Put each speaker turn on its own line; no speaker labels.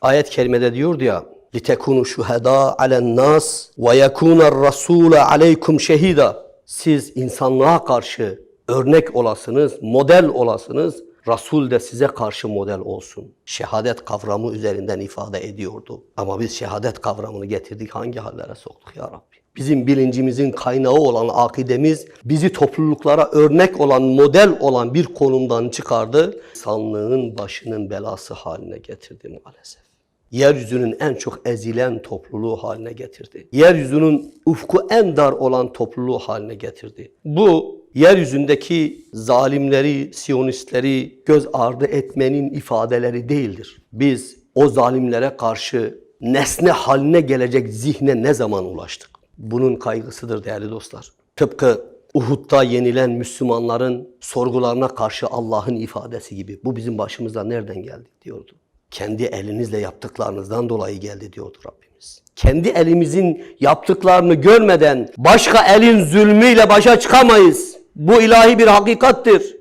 Ayet-i kerimede diyor ya litekunu şuhada alen nas ve yekuna rasule aleykum şehida. Siz insanlığa karşı örnek olasınız, model olasınız. Resul de size karşı model olsun. Şehadet kavramı üzerinden ifade ediyordu. Ama biz şehadet kavramını getirdik hangi hallere soktuk ya Rabbi? Bizim bilincimizin kaynağı olan akidemiz bizi topluluklara örnek olan, model olan bir konumdan çıkardı. İnsanlığın başının belası haline getirdi maalesef. Yeryüzünün en çok ezilen topluluğu haline getirdi. Yeryüzünün ufku en dar olan topluluğu haline getirdi. Bu yeryüzündeki zalimleri, siyonistleri göz ardı etmenin ifadeleri değildir. Biz o zalimlere karşı nesne haline gelecek zihne ne zaman ulaştık? Bunun kaygısıdır değerli dostlar. Tıpkı Uhud'da yenilen Müslümanların sorgularına karşı Allah'ın ifadesi gibi. Bu bizim başımıza nereden geldi diyordu. Kendi elinizle yaptıklarınızdan dolayı geldi diyordu Rabbimiz. Kendi elimizin yaptıklarını görmeden başka elin zulmüyle başa çıkamayız. Bu ilahi bir hakikattir.